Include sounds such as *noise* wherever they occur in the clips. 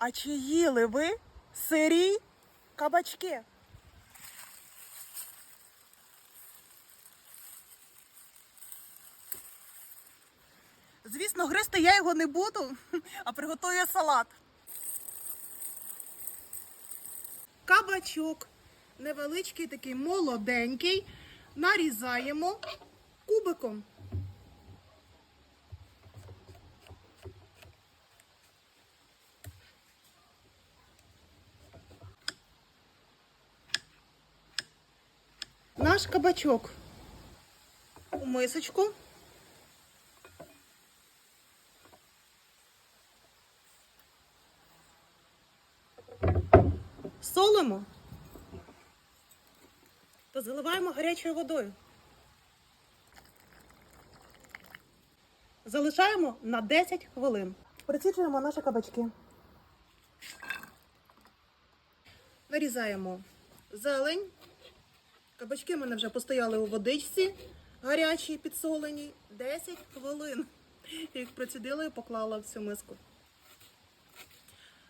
А чи їли ви сирі кабачки? Звісно, гристи я його не буду, *laughs* а приготую салат. Кабачок невеличкий, такий молоденький. Нарізаємо кубиком. Наш кабачок у мисочку. Солимо та заливаємо гарячою водою. Залишаємо на 10 хвилин. Приціджуємо наші кабачки. Нарізаємо зелень. Кабачки в мене вже постояли у водичці гарячій, підсоленій. 10 хвилин. Я їх процідила і поклала в цю миску.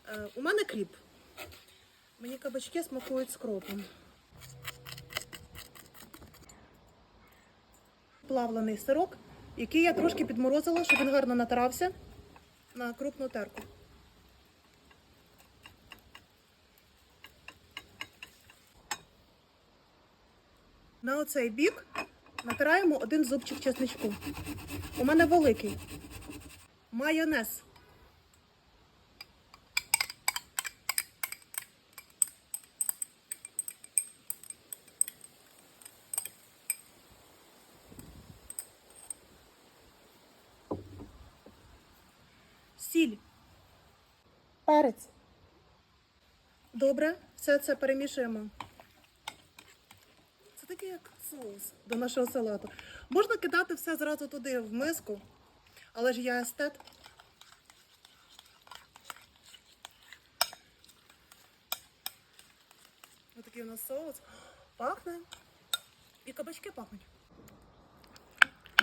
Е, у мене кріп. Мені кабачки смакують з кропом. Плавлений сирок, який я трошки підморозила, щоб він гарно натирався на крупну терку. На оцей бік натираємо один зубчик чесничку. У мене великий. Майонез. Сіль. Перець. Добре, все це перемішуємо. Як соус до нашого салату. Можна кидати все зразу туди в миску, але ж я естет. Ось такий у нас соус. Пахне. І кабачки пахнуть.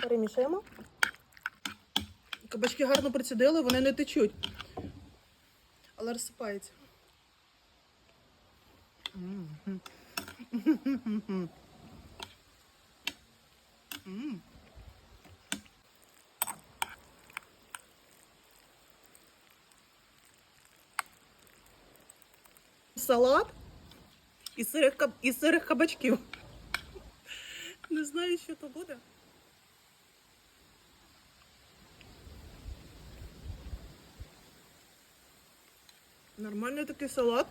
Перемішуємо. Кабачки гарно прицідили, вони не течуть. Але розсипаються. *laughs* Салат із сирих, каб... із сирих кабачків. Не знаю, що то буде. Нормальний такий салат.